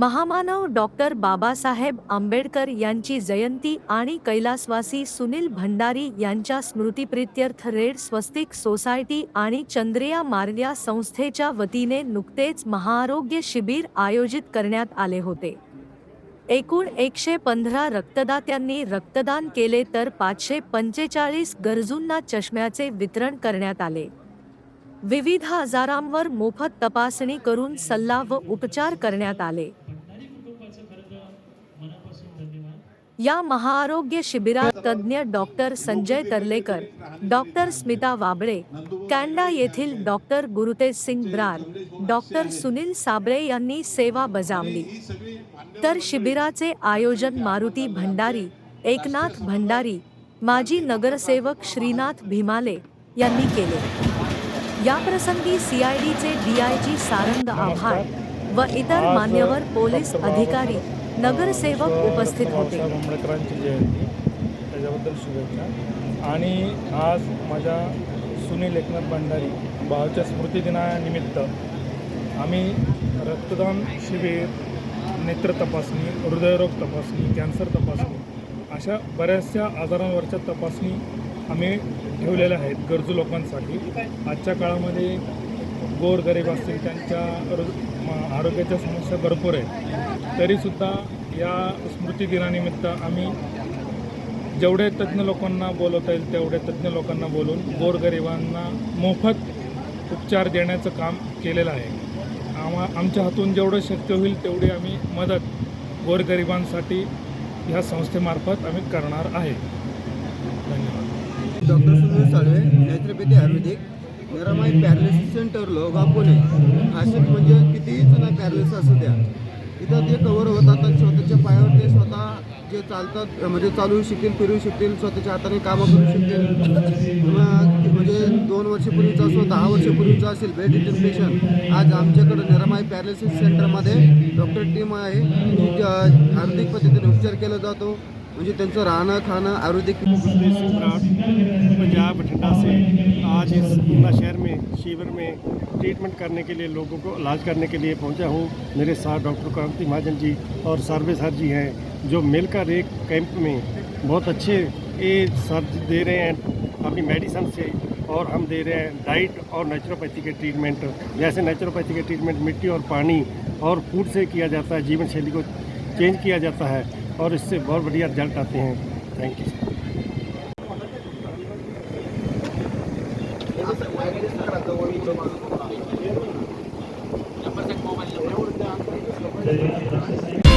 महामानव डॉक्टर बाबासाहेब आंबेडकर यांची जयंती आणि कैलासवासी सुनील भंडारी यांच्या स्मृतिप्रित्यर्थ रेड स्वस्तिक सोसायटी आणि चंद्रिया मार्ग संस्थेच्या वतीने नुकतेच महाआरोग्य शिबिर आयोजित करण्यात आले होते. एकूण एकशे पंधरा रक्तदात्यांनी रक्तदान केले तर पाचशे पंचेचाळीस गरजूंना चष्म्याचे वितरण करण्यात आले. विविध आजारांवर मोफत तपासणी करून सल्ला व उपचार करण्यात आले. या महाआरोग्य शिबिरात तज्ज्ञ doctor Sanjay Tarlekar doctor Smita Wable Canada येथील डॉक्टर गुरुतेज सिंग ब्रार डॉक्टर सुनील साबळे यांनी सेवा बजावली. तर शिबिराचे आयोजन मारुती भंडारी एकनाथ भंडारी माजी नगरसेवक श्रीनाथ भीमाले यांनी केले. याप्रसंगी सीआयडीचे डीआयजी सारंग आव्हाड व इतर मान्यवर पोलीस अधिकारी नगरसेवक उपस्थित होते. आंबेडकरांची जयंती. त्याच्याबद्दल शुभेच्छा. आणि आज माझ्या सुनील एकनाथ भंडारी भावच्या स्मृतिदिनानिमित्त आम्ही रक्तदान शिबिर नेत्र तपासणी हृदयरोग तपासणी कॅन्सर तपासणी अशा बऱ्याचशा आजारांवरच्या तपासणी आम्ही ठेवलेल्या आहेत गरजू लोकांसाठी. आजच्या काळामध्ये गोरगरीब असतील त्यांच्या आरोग्याच्या समस्या भरपूर आहेत. तरीसुद्धा या स्मृतिदिनानिमित्त आम्ही जेवढे तज्ज्ञ लोकांना बोलवता येईल तेवढे तज्ज्ञ लोकांना बोलून गोरगरिबांना मोफत उपचार देण्याचं काम केलेलं आहे. आम्हा आमच्या हातून जेवढं शक्य होईल तेवढी आम्ही मदत गोरगरिबांसाठी ह्या संस्थेमार्फत आम्ही करणार आहे. धन्यवाद. Doctor Sunil Salve naturopathy ayurvedic Niramai paralysis सेंटरलो Pune Nashik म्हणजे कितीही जण पॅरालिसिस असू द्या इथं ते कवर होतात आणि स्वतःच्या पायावर ते स्वतः जे चालतात म्हणजे चालू शकतील फिरू शकतील स्वतःच्या हाताने कामं करू शकतील. म्हणजे दोन वर्षापूर्वीचा असो दहा वर्षापूर्वीचा असेल बेड रिटर्न पेशंट आज आमच्याकडं निरामाई पॅरालिसिस सेंटरमध्ये डॉक्टर टीम आहे. ती, अ, आयुर्वेदिक पद्धतीने उपचार केला जातो. म्हणजे त्यांचं राहणं खाणं आयुर्वेदिक बठिंडा से आज इस ऊना शहर में, शिविर में ट्रीटमेंट करने के लिए लोगों को इलाज करने के लिए पहुँचा हूँ। मेरे साथ डॉक्टर क्रांति महाजन जी और सर्वे सर जी हैं, जो मिलकर एक कैंप में बहुत अच्छे ये सर दे रहे हैं अपनी मेडिसन से और हम दे रहे हैं डाइट और नेचुरोपैथी के ट्रीटमेंट जैसे नेचुरोपैथी के ट्रीटमेंट मिट्टी और पानी और फ़ूड से किया जाता है, जीवन शैली को चेंज किया जाता है और इससे बहुत बढ़िया रिज़ल्ट आते हैं। Thank you number set mobile number